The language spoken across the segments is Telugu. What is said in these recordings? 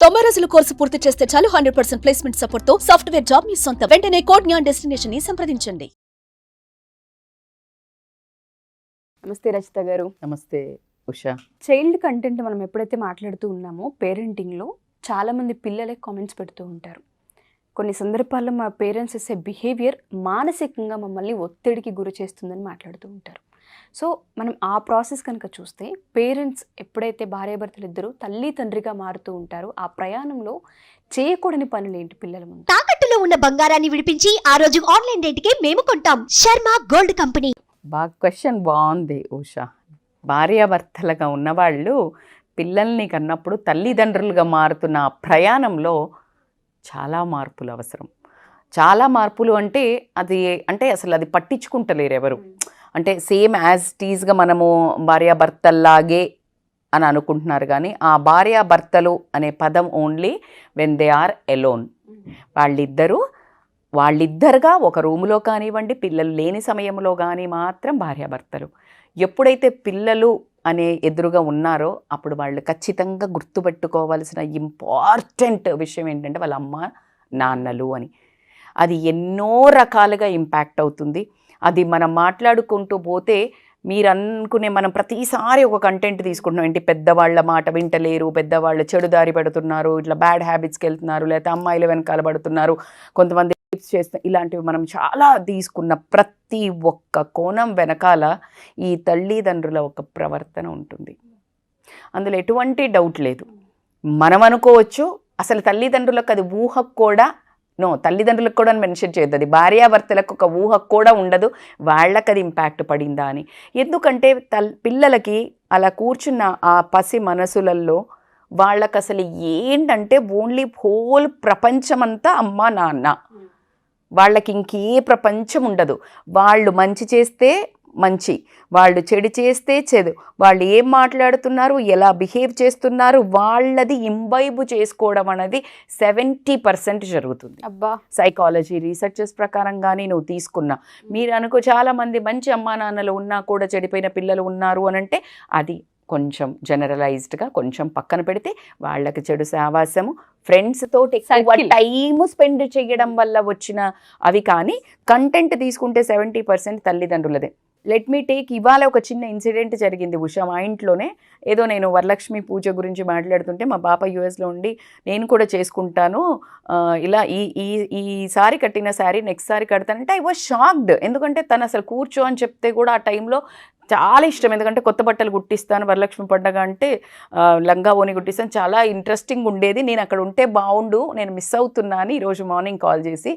తొంభై రోజుల కోర్సు పూర్తి చేస్తే చాలు హండ్రెడ్ పర్సెంట్ ప్లేస్మెంట్ సపోర్ట్తో సాఫ్ట్వేర్ జాబ్ మీ సొంత. వెంటనే కోడ్ జ్ఞాన్ డెస్టినేషన్ని సంప్రదించండి. నమస్తే రచిత గారు. నమస్తే ఉషా. చైల్డ్ కంటెంట్ మనం ఎప్పుడైతే మాట్లాడుతూ ఉన్నామో పేరెంటింగ్లో చాలామంది పిల్లలే కామెంట్స్ పెడుతూ ఉంటారు. కొన్ని సందర్భాల్లో మా పేరెంట్స్ ఇచ్చే బిహేవియర్ మానసికంగా మమ్మల్ని ఒత్తిడికి గురి చేస్తుందని మాట్లాడుతూ ఉంటారు. సో మనం ఆ ప్రాసెస్ కనుక చూస్తే పేరెంట్స్ ఎప్పుడైతే భార్యాభర్తలు ఇద్దరు తల్లి తండ్రిగా మారుతూ ఉంటారో ఆ ప్రయాణంలో చేయకూడని పనులు ఏంటి పిల్లల ముందు? తాకట్టులో ఉన్న బంగారాన్ని విడిపించి ఆ రోజు ఆన్లైన్ రేటుకే మేము కొంటాం. Sharma gold company. బాగా క్వశ్చన్ బాగుంది ఉషా. భార్యాభర్తలుగా ఉన్నవాళ్ళు పిల్లల్ని కన్నప్పుడు తల్లిదండ్రులుగా మారుతున్న ఆ ప్రయాణంలో చాలా మార్పులు అవసరం. చాలా మార్పులు అంటే అది అంటే అసలు అది పట్టించుకుంటలేరు ఎవరు. అంటే సేమ్ యాజ్ టీజ్గా మనము భార్యాభర్తల్లాగే అని అనుకుంటున్నారు కానీ ఆ భార్యాభర్తలు అనే పదం only when they are alone వాళ్ళిద్దరూ వాళ్ళిద్దరుగా ఒక రూములో కానివ్వండి పిల్లలు లేని సమయంలో కానీ మాత్రం భార్యాభర్తలు. ఎప్పుడైతే పిల్లలు అనే ఎదురుగా ఉన్నారో అప్పుడు వాళ్ళు ఖచ్చితంగా గుర్తుపెట్టుకోవాల్సిన ఇంపార్టెంట్ విషయం ఏంటంటే వాళ్ళ అమ్మ నాన్నలు అని. అది ఎన్నో రకాలుగా ఇంపాక్ట్ అవుతుంది. అది మనం మాట్లాడుకుంటూ పోతే మీరు అనుకునే మనం ప్రతిసారి ఒక కంటెంట్ తీసుకుంటున్నాం. ఏంటి? పెద్దవాళ్ళ మాట వింటలేరు పెద్దవాళ్ళు చెడుదారి పెడుతున్నారు ఇట్లా బ్యాడ్ హ్యాబిట్స్కి వెళ్తున్నారు లేకపోతే అమ్మాయిల వెనకాల పడుతున్నారు. కొంతమంది టిప్స్ చేసిన ఇలాంటివి మనం చాలా తీసుకున్న ప్రతి ఒక్క కోణం వెనకాల ఈ తల్లిదండ్రుల ఒక ప్రవర్తన ఉంటుంది. అందులో ఎటువంటి డౌట్ లేదు. మనం అనుకోవచ్చు అసలు తల్లిదండ్రులకు అది ఊహకు కూడా నో తల్లిదండ్రులకు కూడా మెన్షన్ చేయొద్దు. అది భార్యాభర్తలకు ఒక ఊహ కూడా ఉండదు. వాళ్ళకి అది ఇంపాక్ట్ పడిందా అని. ఎందుకంటే తల్ పిల్లలకి అలా కూర్చున్న ఆ పసి మనసులల్లో వాళ్ళకి అసలు ఏంటంటే ఓన్లీ హోల్ ప్రపంచమంతా అమ్మ నాన్న. వాళ్ళకి ఇంకే ప్రపంచం ఉండదు. వాళ్ళు మంచి చేస్తే మంచి వాళ్ళు చెడు చేస్తే చెడు. వాళ్ళు ఏం మాట్లాడుతున్నారు ఎలా బిహేవ్ చేస్తున్నారు వాళ్ళది ఇంబైబు చేసుకోవడం అనేది సెవెంటీ పర్సెంట్ జరుగుతుంది. అబ్బా! సైకాలజీ రీసెర్చెస్ ప్రకారం కానీ నువ్వు తీసుకున్నా. మీరు అనుకో చాలామంది మంచి అమ్మా నాన్నలు ఉన్నా కూడా చెడిపోయిన పిల్లలు ఉన్నారు అని అంటే అది కొంచెం జనరలైజ్డ్గా కొంచెం పక్కన పెడితే వాళ్ళకి చెడు సావాసము ఫ్రెండ్స్ తోటి ఎక్కువ. టైము స్పెండ్ చేయడం వల్ల వచ్చిన అవి కానీ కంటెంట్ తీసుకుంటే సెవెంటీ పర్సెంట్ తల్లిదండ్రులదే. లెట్ మీ టేక్ ఇవాళ ఒక చిన్న ఇన్సిడెంట్ జరిగింది ఉషా మా ఇంట్లోనే. ఏదో నేను వరలక్ష్మి పూజ గురించి మాట్లాడుతుంటే మా పాప యూఎస్లో ఉండి నేను కూడా చేసుకుంటాను. ఇలా ఈ ఈ ఈసారి కట్టిన శారీ నెక్స్ట్ సారీ కడతానంటే ఐ వాజ్ షాక్డ్ ఎందుకంటే తను అసలు కూర్చో అని చెప్తే కూడా ఆ టైంలో చాలా ఇష్టం. ఎందుకంటే కొత్త బట్టలు కుట్టిస్తాను వరలక్ష్మి పండగ అంటే లంగా ఓని కుట్టిస్తాను. చాలా ఇంట్రెస్టింగ్ ఉండేది. నేను అక్కడ ఉంటే బాగుండు. నేను మిస్ అవుతున్నా అని ఈరోజు మార్నింగ్ కాల్ చేసి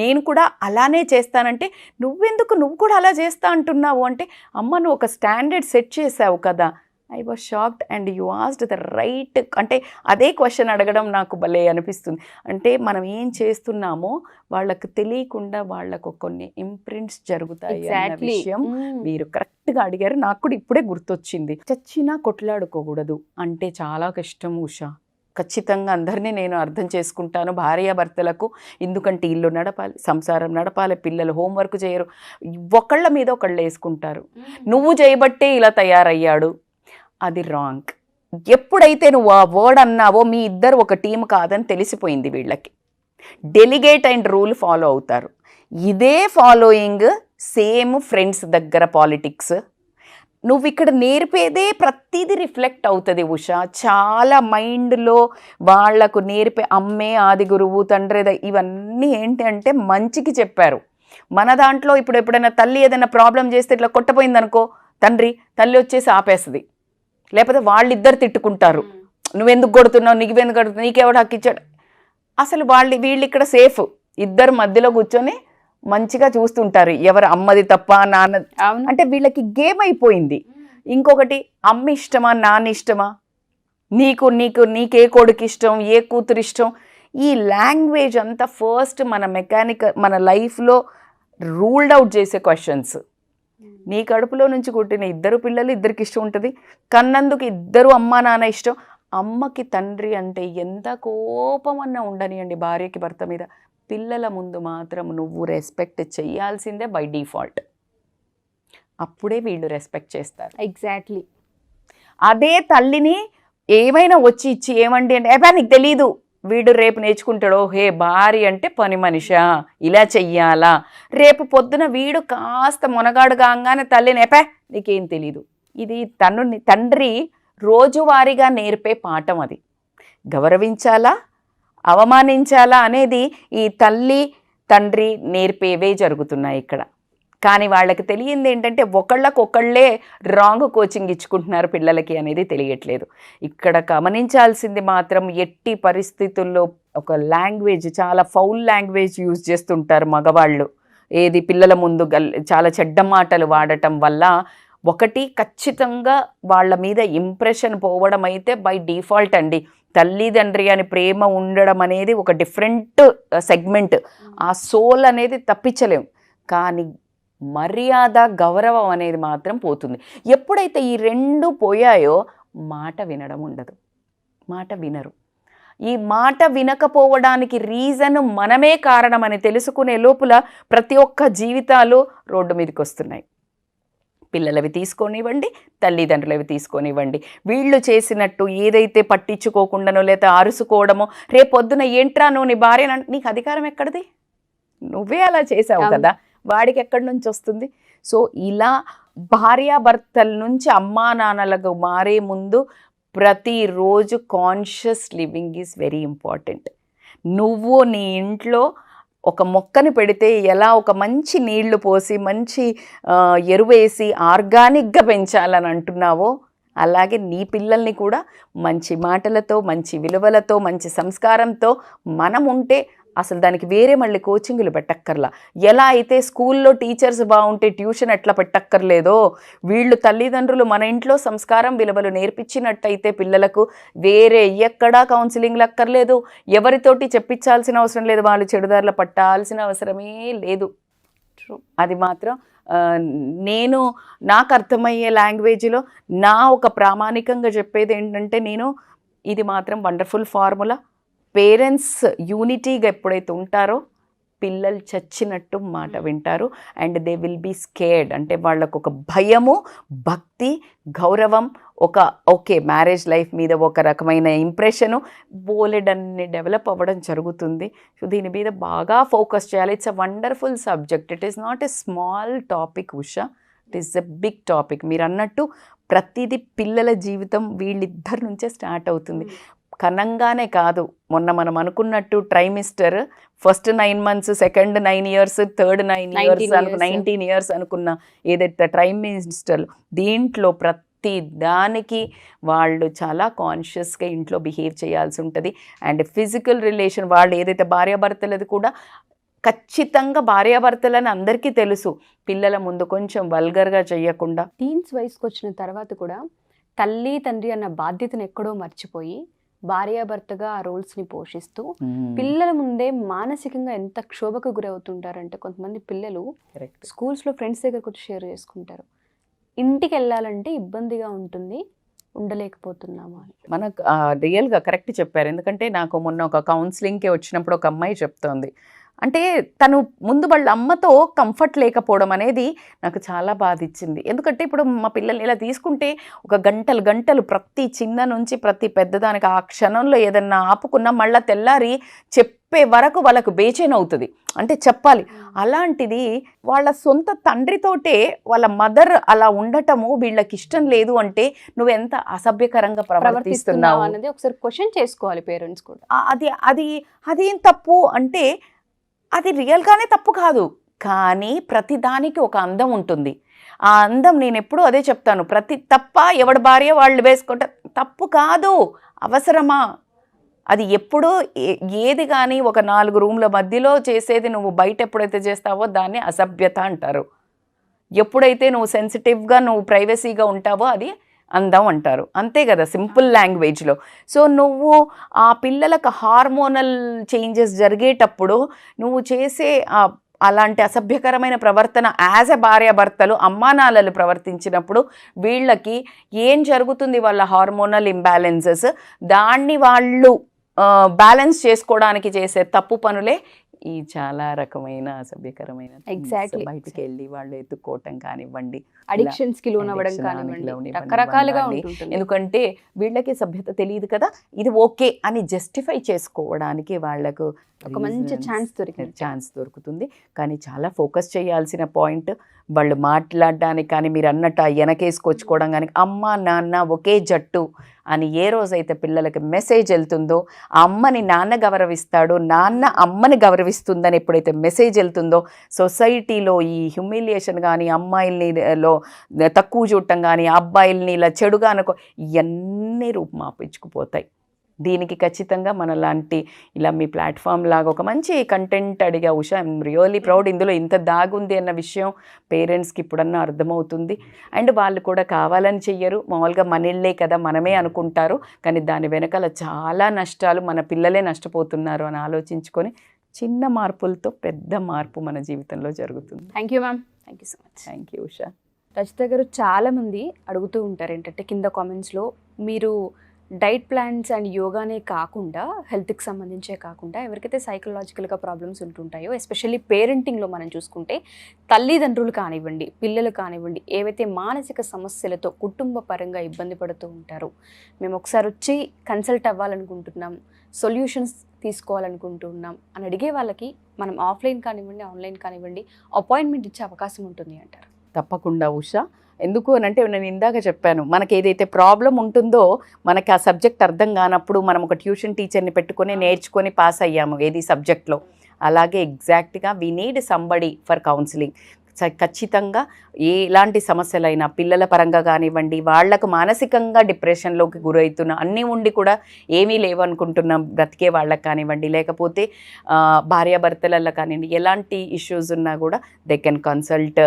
నేను కూడా అలానే చేస్తానంటే నువ్వెందుకు? నువ్వు కూడా అలా చేస్తా అంటున్నావు? అంటే అమ్మ నువ్వు ఒక స్టాండర్డ్ సెట్ చేసావు కదా. I was shocked and you asked the right అంటే అదే క్వశ్చన్ అడగడం నాకు భలే అనిపిస్తుంది. అంటే మనం ఏం చేస్తున్నామో వాళ్ళకు తెలియకుండా వాళ్ళకు కొన్ని ఇంప్రింట్స్ జరుగుతాయి అన్న విషయం మీరు కరెక్ట్గా అడిగారు. నాకు కూడా ఇప్పుడే గుర్తొచ్చింది. చచ్చినా కొట్లాడుకోకూడదు అంటే చాలా కష్టం ఉషా. ఖచ్చితంగా అందరినీ నేను అర్థం చేసుకుంటాను. భార్యాభర్తలకు ఎందుకంటే ఇల్లు నడపాలి సంసారం నడపాలి పిల్లలు హోంవర్క్ చేయరు. ఒకళ్ళ మీద ఒకళ్ళు వేసుకుంటారు. నువ్వు చేయబట్టే ఇలా తయారయ్యాడు. అది రాంగ్. ఎప్పుడైతే నువ్వు ఆ వర్డ్ అన్నావో మీ ఇద్దరు ఒక టీం కాదని తెలిసిపోయింది వీళ్ళకి. డెలిగేట్ అండ్ రూల్ ఫాలో అవుతారు. ఇదే ఫాలోయింగ్ సేమ్ ఫ్రెండ్స్ దగ్గర పాలిటిక్స్. నువ్వు ఇక్కడ నేర్పేదే ప్రతిదీ రిఫ్లెక్ట్ అవుతుంది ఉషా. చాలా మైండ్లో వాళ్ళకు నేర్పే అమ్మే ఆది గురువు తండ్రి ఇవన్నీ ఏంటి అంటే మంచికి చెప్పారు. మన దాంట్లో ఇప్పుడు ఎప్పుడైనా తల్లి ఏదైనా ప్రాబ్లం చేస్తే ఇట్లా కొట్టపోయిందనుకో తండ్రి తల్లి వచ్చేసి ఆపేస్తుంది. లేకపోతే వాళ్ళిద్దరు తిట్టుకుంటారు. నువ్వెందుకు కొడుతున్నావు? నీకు ఎందుకు కొడుతున్నావు? నీకెవడు హక్కు ఇచ్చాడు? అసలు వాళ్ళు వీళ్ళు ఇక్కడ సేఫ్. ఇద్దరు మధ్యలో కూర్చొని మంచిగా చూస్తుంటారు. ఎవరు అమ్మది తప్ప నాన్న అంటే వీళ్ళకి గేమ్ అయిపోయింది. ఇంకొకటి అమ్మ ఇష్టమా నాన్న ఇష్టమా? నీకు నీకు నీకే కొడుకు ఇష్టం ఏ కూతురు ఇష్టం? ఈ లాంగ్వేజ్ అంతా ఫస్ట్ మన మెకానిక్ మన లైఫ్లో రూల్డ్ అవుట్ చేసే క్వశ్చన్స్. నీ కడుపులో నుంచి పుట్టిన ఇద్దరు పిల్లలు ఇద్దరికి ఇష్టం ఉంటుంది. కన్నందుకు ఇద్దరు అమ్మ నాన్న ఇష్టం. అమ్మకి తండ్రి అంటే ఎంత కోపం అన్నా ఉండనియండి భార్యకి భర్త మీద. పిల్లల ముందు మాత్రం నువ్వు రెస్పెక్ట్ చేయాల్సిందే బై డిఫాల్ట్ అప్పుడే వీళ్ళు రెస్పెక్ట్ చేస్తారు. ఎగ్జాక్ట్లీ అదే తల్లిని ఏమైనా వచ్చి ఇచ్చి ఏమండి అంటే ఏబా నీకు తెలీదు. వీడు రేపు నేర్చుకుంటాడో హే భార్య అంటే పని మనిషా ఇలా చెయ్యాలా? రేపు పొద్దున వీడు కాస్త మునగాడు కాగానే తల్లి నేపే నీకేం తెలీదు. ఇది తను తండ్రి రోజువారీగా నేర్పే పాఠం అది. గౌరవించాలా? అవమానించాలా? అనేది ఈ తల్లి తండ్రి నేర్పేవే జరుగుతున్నాయి ఇక్కడ. కానీ వాళ్ళకి తెలియంది ఏంటంటే ఒకళ్ళకొకళ్ళే రాంగ్ కోచింగ్ ఇచ్చుకుంటున్నారు పిల్లలకి అనేది తెలియట్లేదు. ఇక్కడ గమనించాల్సింది మాత్రం ఎట్టి పరిస్థితుల్లో ఒక లాంగ్వేజ్ చాలా ఫౌల్ లాంగ్వేజ్ యూజ్ చేస్తుంటారు మగవాళ్ళు. ఏది పిల్లల ముందు గల్ చాలా చెడ్డ మాటలు వాడటం వల్ల ఒకటి ఖచ్చితంగా వాళ్ళ మీద ఇంప్రెషన్ పోవడం అయితే బై డిఫాల్ట్ అండి. తల్లిదండ్రి అని ప్రేమ ఉండడం అనేది ఒక డిఫరెంట్ సెగ్మెంట్. ఆ సోల్ అనేది తప్పించలేం. కానీ మర్యాద గౌరవం అనేది మాత్రం పోతుంది. ఎప్పుడైతే ఈ రెండు పోయాయో మాట వినడం ఉండదు. మాట వినరు. ఈ మాట వినకపోవడానికి రీజన్ మనమే కారణమని తెలుసుకునే లోపల ప్రతి ఒక్క జీవితాలు రోడ్డు మీదకి వస్తున్నాయి పిల్లలవి తీసుకొనివ్వండి తల్లిదండ్రులవి తీసుకొనివ్వండి. వీళ్ళు చేసినట్టు ఏదైతే పట్టించుకోకుండానో లేదా అరుసుకోవడమో రేపొద్దున ఏంట్రా నువ్వు నీ భార్య నీకు అధికారం ఎక్కడిది? నువ్వే అలా చేసావు. కదా? వాడికి ఎక్కడి నుంచి వస్తుంది సో ఇలా భార్యాభర్తల నుంచి అమ్మా నాన్నలకు మారే ముందు ప్రతిరోజు conscious living is very important. నువ్వు నీ ఇంట్లో ఒక మొక్కని పెడితే ఎలా ఒక మంచి నీళ్ళు పోసి మంచి ఎరువేసి ఆర్గానిక్గా పెంచాలని అంటున్నావో అలాగే నీ పిల్లల్ని కూడా మంచి మాటలతో మంచి విలువలతో మంచి సంస్కారంతో మనం ఉంటే అసలు దానికి వేరే మళ్ళీ కోచింగ్లు పెట్టక్కర్లా. ఎలా అయితే స్కూల్లో టీచర్స్ బాగుంటే ట్యూషన్ ఎట్లా పెట్టక్కర్లేదో వీళ్ళు తల్లిదండ్రులు మన ఇంట్లో సంస్కారం విలువలు నేర్పించినట్టయితే పిల్లలకు వేరే ఎక్కడా కౌన్సిలింగ్లు అక్కర్లేదు. ఎవరితోటి చెప్పించాల్సిన అవసరం లేదు. వాళ్ళు చెడుదారులు పట్టాల్సిన అవసరమే లేదు. అది మాత్రం నేను నాకు అర్థమయ్యే లాంగ్వేజ్లో నా ఒక ప్రామాణికంగా చెప్పేది ఏంటంటే నేను ఇది మాత్రం వండర్ఫుల్ ఫార్ములా. పేరెంట్స్ యూనిటీగా ఎప్పుడైతే ఉంటారో పిల్లలు చచ్చినట్టు మాట వింటారు. And they will be scared. అంటే వాళ్ళకు ఒక భయము భక్తి గౌరవం ఒక ఓకే మ్యారేజ్ లైఫ్ మీద ఒక రకమైన ఇంప్రెషను బోలెడన్ని డెవలప్ అవ్వడం జరుగుతుంది. సో దీని మీద బాగా ఫోకస్ చేయాలి. It's a wonderful subject. It is not a small topic Usha. It is a big topic. మీరు అన్నట్టు ప్రతిదీ పిల్లల జీవితం వీళ్ళిద్దరి నుంచే స్టార్ట్ అవుతుంది. కనంగానే కాదు. మొన్న మనం అనుకున్నట్టు trimester first nine months second nine years third nine 19 years అను years. నైన్టీన్ ఇయర్స్ అనుకున్న ఏదైతే ట్రైమిస్టర్ దీంట్లో ప్రతి దానికి వాళ్ళు చాలా కాన్షియస్గా ఇంట్లో బిహేవ్ చేయాల్సి ఉంటుంది. అండ్ ఫిజికల్ రిలేషన్ వాళ్ళు ఏదైతే భార్యాభర్తలది కూడా ఖచ్చితంగా భార్యాభర్తలని అందరికీ తెలుసు. పిల్లల ముందు కొంచెం వల్గర్గా చేయకుండా. టీన్స్ వయసుకు వచ్చిన తర్వాత కూడా తల్లి తండ్రి అన్న బాధ్యతను ఎక్కడో మర్చిపోయి భార్యాభర్తగా ఆ రోల్స్ని పోషిస్తూ పిల్లల ముందే మానసికంగా ఎంత క్షోభకు గురవుతుంటారంటే కొంతమంది పిల్లలు. స్కూల్స్లో ఫ్రెండ్స్ దగ్గరకు వచ్చి షేర్ చేసుకుంటారు. ఇంటికి వెళ్ళాలంటే ఇబ్బందిగా ఉంటుంది ఉండలేకపోతున్నాము అని. మనకు రియల్గా కరెక్ట్ చెప్పారు. ఎందుకంటే నాకు మొన్న ఒక కౌన్సిలింగ్కి వచ్చినప్పుడు ఒక అమ్మాయి చెప్తోంది. అంటే తను ముందు వాళ్ళ అమ్మతో కంఫర్ట్ లేకపోవడం అనేది నాకు చాలా బాధ ఇచ్చింది ఎందుకంటే ఇప్పుడు మా పిల్లల్ని ఇలా తీసుకుంటే ఒక గంటలు గంటలు ప్రతి చిన్న నుంచి ప్రతి పెద్దదానికి ఆ క్షణంలో ఏదన్నా ఆపుకున్నా మళ్ళీ తెల్లారి చెప్పే వరకు వాళ్ళకు బేచైన్ అవుతుంది. అంటే చెప్పాలి. అలాంటిది వాళ్ళ సొంత తండ్రితోటే వాళ్ళ మదర్ అలా ఉండటము వీళ్ళకి ఇష్టం లేదు అంటే నువ్వు ఎంత అసభ్యకరంగా ప్రవర్తిస్తున్నావు? అనేది ఒకసారి క్వశ్చన్ చేసుకోవాలి పేరెంట్స్ కూడా. అది అది అదేం తప్పు? అంటే అది రియల్గానే తప్పు కాదు. కానీ ప్రతి దానికి ఒక అందం ఉంటుంది. ఆ అందం నేను ఎప్పుడూ అదే చెప్తాను. ప్రతి తప్ప ఎవడి భార్య వాళ్ళు వేసుకుంటా తప్పు కాదు. అవసరమా? అది ఎప్పుడు ఏ- ఏది కానీ ఒక నాలుగు రూమ్ల మధ్యలో చేసేది నువ్వు బయట ఎప్పుడైతే చేస్తావో దాన్ని అసభ్యత అంటారు. ఎప్పుడైతే నువ్వు సెన్సిటివ్గా నువ్వు ప్రైవసీగా ఉంటావో అది అందం అంటారు. అంతే కదా సింపుల్ లాంగ్వేజ్లో. సో నువ్వు ఆ పిల్లలకు హార్మోనల్ చేంజెస్ జరిగేటప్పుడు నువ్వు చేసే అలాంటి అసభ్యకరమైన ప్రవర్తన యాజ్ ఎ భార్యాభర్తలు అమ్మానాలలు ప్రవర్తించినప్పుడు వీళ్ళకి ఏం జరుగుతుంది వాళ్ళ హార్మోనల్ ఇంబ్యాలెన్సెస్? దాన్ని వాళ్ళు బ్యాలెన్స్ చేసుకోవడానికి చేసే తప్పు పనులే ఈ చాలా రకమైన అసభ్యకరమైన Exactly. బయటికి వెళ్ళి వాళ్ళు ఎత్తుక్కోవటం కానివ్వండి అడిక్షన్స్కి లోన్ అవ్వడం కానివ్వండి రకరకాలుగా ఎందుకంటే వీళ్ళకి సభ్యత తెలియదు కదా ఇది ఓకే అని జస్టిఫై చేసుకోవడానికి వాళ్ళకు ఒక మంచి ఛాన్స్ దొరికింది. ఛాన్స్ దొరుకుతుంది. కానీ చాలా ఫోకస్ చేయాల్సిన పాయింట్ వాళ్ళు మాట్లాడడానికి కానీ మీరు అన్నట్టు వెనకేసుకొచ్చుకోవడం కానీ అమ్మ నాన్న ఒకే జట్టు అని ఏ రోజైతే పిల్లలకి మెసేజ్ వెళ్తుందో ఆ అమ్మని నాన్న గౌరవిస్తాడు నాన్న అమ్మని గౌరవిస్తుందని ఎప్పుడైతే మెసేజ్ వెళ్తుందో సొసైటీలో ఈ హ్యూమిలియేషన్ కానీ అమ్మాయిల్ని లో తక్కువ చూడటం కానీ అబ్బాయిల్ని ఇలా చెడుగా అనుకో ఇవన్నీ రూపుమాపించుకుపోతాయి. దీనికి ఖచ్చితంగా మన లాంటి ఇలా మీ ప్లాట్ఫామ్ లాగా ఒక మంచి కంటెంట్ అడిగా ఉషా ఐమ్ రియల్లీ ప్రౌడ్ ఇందులో ఇంత దాగుంది అన్న విషయం పేరెంట్స్కి ఇప్పుడన్నా అర్థమవుతుంది. అండ్ వాళ్ళు కూడా కావాలని చెయ్యరు. మామూలుగా మనళ్ళే కదా మనమే అనుకుంటారు. కానీ దాని వెనకాల చాలా నష్టాలు మన పిల్లలే నష్టపోతున్నారు అని ఆలోచించుకొని చిన్న మార్పులతో పెద్ద మార్పు మన జీవితంలో జరుగుతుంది. Thank you ma'am thank you so much thank you Usha. Rachita garu చాలా మంది అడుగుతూ ఉంటారు ఏంటంటే కింద కామెంట్స్లో మీరు డైట్ ప్లాన్స్ అండ్ యోగానే కాకుండా హెల్త్కి సంబంధించే కాకుండా ఎవరికైతే సైకలాజికల్గా ప్రాబ్లమ్స్ ఉంటుంటాయో ఎస్పెషల్లీ పేరెంటింగ్లో మనం చూసుకుంటే తల్లిదండ్రులు కానివ్వండి పిల్లలు కానివ్వండి ఏవైతే మానసిక సమస్యలతో కుటుంబ పరంగా ఇబ్బంది పడుతూ ఉంటారో మేము ఒకసారి వచ్చి కన్సల్ట్ అవ్వాలనుకుంటున్నాం. సొల్యూషన్స్ తీసుకోవాలనుకుంటున్నాం అని అడిగే వాళ్ళకి మనం ఆఫ్లైన్ కానివ్వండి ఆన్లైన్ కానివ్వండి అపాయింట్మెంట్ ఇచ్చే అవకాశం ఉంటుంది అంటారు. తప్పకుండా ఉషా. ఎందుకు అని అంటే నేను ఇందాక చెప్పాను మనకి ఏదైతే ప్రాబ్లం ఉంటుందో మనకి ఆ సబ్జెక్ట్ అర్థం కానప్పుడు మనం ఒక ట్యూషన్ టీచర్ని పెట్టుకొని నేర్చుకొని పాస్ అయ్యాము ఏది సబ్జెక్ట్లో. అలాగే ఎగ్జాక్ట్గా we need somebody for counselling. ఖచ్చితంగా ఎలాంటి సమస్యలైనా పిల్లల పరంగా కానివ్వండి వాళ్ళకు మానసికంగా డిప్రెషన్లోకి గురవుతున్న అన్నీ ఉండి కూడా ఏమీ లేవనుకుంటున్నాం బ్రతికే వాళ్ళకి కానివ్వండి లేకపోతే భార్యాభర్తలలో కానివ్వండి ఎలాంటి ఇష్యూస్ ఉన్నా కూడా they can consult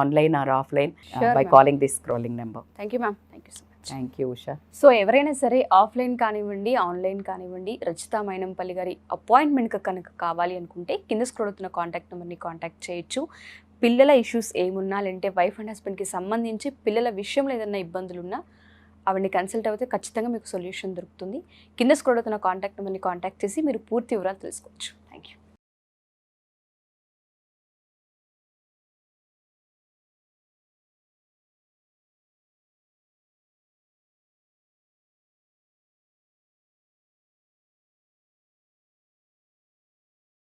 online or offline by. Calling this scrolling number thank you ma'am thank you so much thank you Usha so ఎవరైనా సరే ఆఫ్లైన్ కానివ్వండి ఆన్లైన్ కానివ్వండి రచిత మైనంపల్లి గారి అపాయింట్మెంట్ కనుక కావాలి అనుకుంటే కింద స్క్రోల్ అవుతున్న కాంటాక్ట్ నెంబర్ని కాంటాక్ట్ చేయొచ్చు. పిల్లల ఇష్యూస్ ఏమున్నా లేదంటే వైఫ్ అండ్ హస్బెండ్కి సంబంధించి పిల్లల విషయంలో ఏదైనా ఇబ్బందులు ఉన్నా అవన్నీ కన్సల్ట్ అయితే ఖచ్చితంగా మీకు సొల్యూషన్ దొరుకుతుంది. కింద స్క్రోల్ అవుతున్న కాంటాక్ట్ నెంబర్ని కాంటాక్ట్ చేసి మీరు పూర్తి వివరాలు తెలుసుకోవచ్చు. Thank you